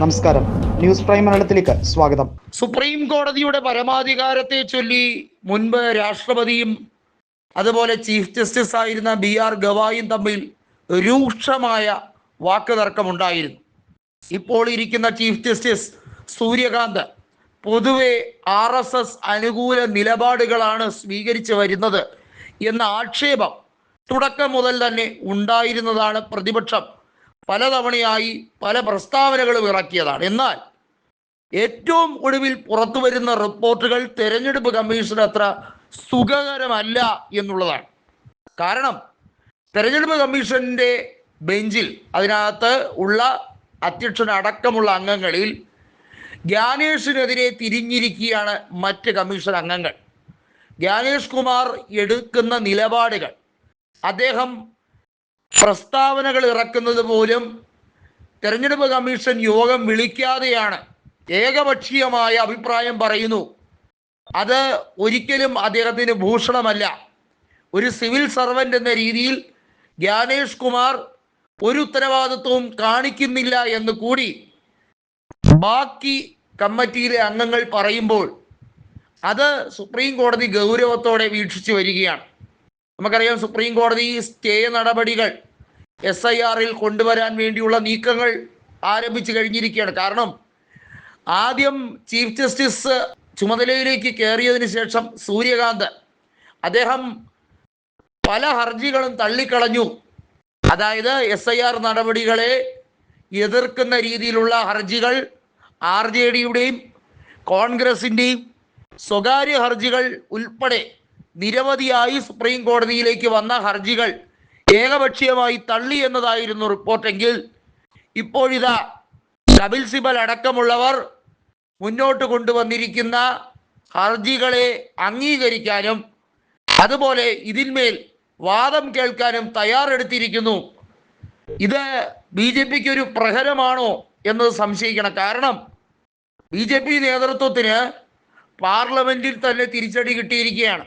നമസ്കാരം. News prime മലയാളത്തിലേക്ക് സ്വാഗതം. സുപ്രീം കോടതിയുടെ പരമാധികാരത്തെ ചൊല്ലി മുൻപ് രാഷ്ട്രപതിയും അതുപോലെ ചീഫ് ജസ്റ്റിസ് ആയിരുന്ന ബി ആർ ഗവായും തമ്മിൽ രൂക്ഷമായ വാക്കുതർക്കമുണ്ടായിരുന്നു. ഇപ്പോൾ ഇരിക്കുന്ന ചീഫ് ജസ്റ്റിസ് സൂര്യകാന്ത് പൊതുവെ ആർ എസ് എസ് അനുകൂല നിലപാടുകളാണ് സ്വീകരിച്ചു വരുന്നത് എന്ന ആക്ഷേപം തുടക്കം മുതൽ തന്നെ ഉണ്ടായിരുന്നതാണ് പ്രതിപക്ഷം. പലതവണയായി പല പ്രസ്താവനകളും ഇറക്കിയതാണ്. എന്നാൽ ഏറ്റവും ഒടുവിൽ പുറത്തു വരുന്ന റിപ്പോർട്ടുകൾ തെരഞ്ഞെടുപ്പ് കമ്മീഷൻ അത്ര സുഖകരമല്ല എന്നുള്ളതാണ്. കാരണം തെരഞ്ഞെടുപ്പ് കമ്മീഷന്റെ ബെഞ്ചിൽ അതിനകത്ത് ഉള്ള അധ്യക്ഷൻ അടക്കമുള്ള അംഗങ്ങളിൽ ജ്ഞാനേഷിനെതിരെ തിരിഞ്ഞിരിക്കുകയാണ് മറ്റ് കമ്മീഷൻ അംഗങ്ങൾ. ജ്ഞാനേഷ് കുമാർ എടുക്കുന്ന നിലപാടുകൾ അദ്ദേഹം പ്രസ്താവനകൾ ഇറക്കുന്നത് പോലും തെരഞ്ഞെടുപ്പ് കമ്മീഷൻ യോഗം വിളിക്കാതെയാണ് ഏകപക്ഷീയമായ അഭിപ്രായം പറയുന്നു. അത് ഒരിക്കലും അദ്ദേഹത്തിന് ഭൂഷണമല്ല. ഒരു സിവിൽ സർവന്റ് എന്ന രീതിയിൽ ജ്ഞാനേഷ് കുമാർ ഒരു ഉത്തരവാദിത്വവും കാണിക്കുന്നില്ല എന്ന് കൂടി ബാക്കി കമ്മിറ്റിയിലെ അംഗങ്ങൾ പറയുമ്പോൾ അത് സുപ്രീം കോടതി ഗൗരവത്തോടെ വീക്ഷിച്ചു വരികയാണ്. നമുക്കറിയാം സുപ്രീം കോടതി സ്റ്റേ നടപടികൾ എസ് ഐ ആറിൽ കൊണ്ടുവരാൻ വേണ്ടിയുള്ള നീക്കങ്ങൾ ആരംഭിച്ചു കഴിഞ്ഞിരിക്കുകയാണ്. കാരണം ആദ്യം ചീഫ് ജസ്റ്റിസ് ചുമതലയിലേക്ക് കയറിയതിന് ശേഷം സൂര്യകാന്ത് അദ്ദേഹം പല ഹർജികളും തള്ളിക്കളഞ്ഞു. അതായത് എസ് ഐ ആർ നടപടികളെ എതിർക്കുന്ന രീതിയിലുള്ള ഹർജികൾ ആർ ജെ ഡിയുടെയും കോൺഗ്രസിന്റെയും സ്വകാര്യ ഹർജികൾ ഉൾപ്പെടെ നിരവധിയായി സുപ്രീം കോടതിയിലേക്ക് വന്ന ഹർജികൾ ഏകപക്ഷീയമായി തള്ളി എന്നതായിരുന്നു റിപ്പോർട്ടെങ്കിൽ ഇപ്പോഴിതാ കപിൽ സിബൽ അടക്കമുള്ളവർ മുന്നോട്ട് കൊണ്ടുവന്നിരിക്കുന്ന ഹർജികളെ അംഗീകരിക്കാനും അതുപോലെ ഇതിന്മേൽ വാദം കേൾക്കാനും തയ്യാറെടുത്തിരിക്കുന്നു. ഇത് ബി ജെ പിക്ക് ഒരു പ്രഹരമാണോ എന്ന് സംശയിക്കണം. കാരണം ബി ജെ പി നേതൃത്വത്തിന് പാർലമെന്റിൽ തന്നെ തിരിച്ചടി കിട്ടിയിരിക്കുകയാണ്.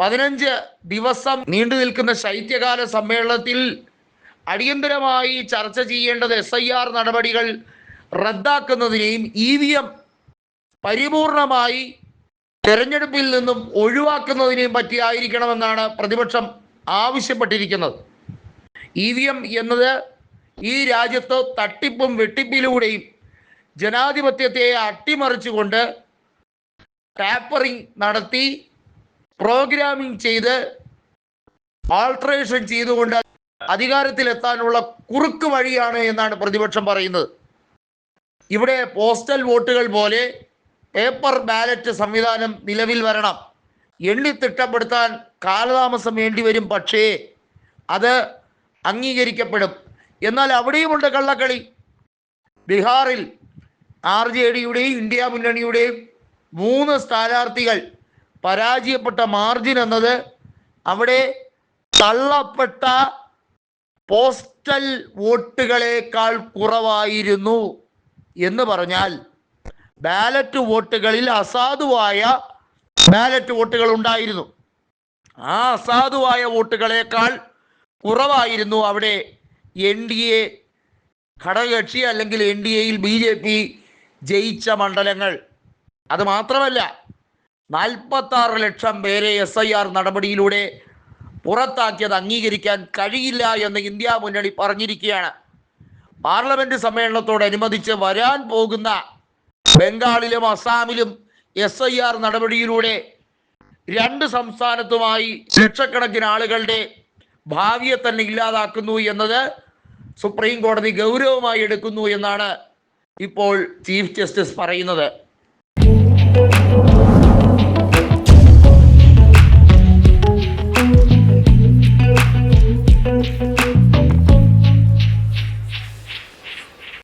പതിനഞ്ച് ദിവസം നീണ്ടു നിൽക്കുന്ന ശൈത്യകാല സമ്മേളനത്തിൽ അടിയന്തരമായി ചർച്ച ചെയ്യേണ്ടത് എസ് ഐ ആർ നടപടികൾ റദ്ദാക്കുന്നതിനെയും ഇ വി എം പരിപൂർണമായി തെരഞ്ഞെടുപ്പിൽ നിന്നും ഒഴിവാക്കുന്നതിനെയും പറ്റിയായിരിക്കണമെന്നാണ് പ്രതിപക്ഷം ആവശ്യപ്പെട്ടിരിക്കുന്നത്. ഇ വി എം എന്നത് ഈ രാജ്യത്ത് തട്ടിപ്പും വെട്ടിപ്പിലൂടെയും ജനാധിപത്യത്തെ അട്ടിമറിച്ചുകൊണ്ട് ടാപ്പറിംഗ് നടത്തി പ്രോഗ്രാമിംഗ് ചെയ്ത് ആൾട്രേഷൻ ചെയ്തുകൊണ്ട് അധികാരത്തിലെത്താനുള്ള കുറുക്ക് വഴിയാണ് എന്നാണ് പ്രതിപക്ഷം പറയുന്നത്. ഇവിടെ പോസ്റ്റൽ വോട്ടുകൾ പോലെ പേപ്പർ ബാലറ്റ് സംവിധാനം നിലവിൽ വരണം. എണ്ണി തിട്ടപ്പെടുത്താൻ കാലതാമസം വേണ്ടിവരും പക്ഷേ അത് അംഗീകരിക്കപ്പെടും. എന്നാൽ അവിടെയുമുണ്ട് കള്ളക്കളി. ബീഹാറിൽ ആർ ജെ ഡിയുടെയും ഇന്ത്യ മുന്നണിയുടെയും മൂന്ന് സ്ഥാനാർത്ഥികൾ പരാജയപ്പെട്ട മാർജിൻ എന്നത് അവിടെ തള്ളപ്പെട്ട പോസ്റ്റൽ വോട്ടുകളേക്കാൾ കുറവായിരുന്നു എന്ന് പറഞ്ഞാൽ ബാലറ്റ് വോട്ടുകളിൽ അസാധുവായ ബാലറ്റ് വോട്ടുകൾ ഉണ്ടായിരുന്നു. ആ അസാധുവായ വോട്ടുകളേക്കാൾ കുറവായിരുന്നു അവിടെ എൻ ഡി എ ഘടകകക്ഷി അല്ലെങ്കിൽ എൻ ഡി എയിൽ ബി ജെ പി ജയിച്ച മണ്ഡലങ്ങൾ. അത് മാത്രമല്ല നാൽപ്പത്താറ് ലക്ഷം പേരെ എസ് ഐ ആർ നടപടിയിലൂടെ പുറത്താക്കിയത് അംഗീകരിക്കാൻ കഴിയില്ല എന്ന് ഇന്ത്യ മുന്നണി പറഞ്ഞിരിക്കുകയാണ്. പാർലമെന്റ് സമ്മേളനത്തോടനുബന്ധിച്ച് വരാൻ പോകുന്ന ബംഗാളിലും അസാമിലും എസ് ഐ ആർ നടപടിയിലൂടെ രണ്ട് സംസ്ഥാനത്തുമായി ലക്ഷക്കണക്കിന് ആളുകളുടെ ഭാവിയെ തന്നെ ഇല്ലാതാക്കുന്നു എന്നത് സുപ്രീം കോടതി ഗൗരവമായി എടുക്കുന്നു എന്നാണ് ഇപ്പോൾ ചീഫ് ജസ്റ്റിസ് പറയുന്നത്.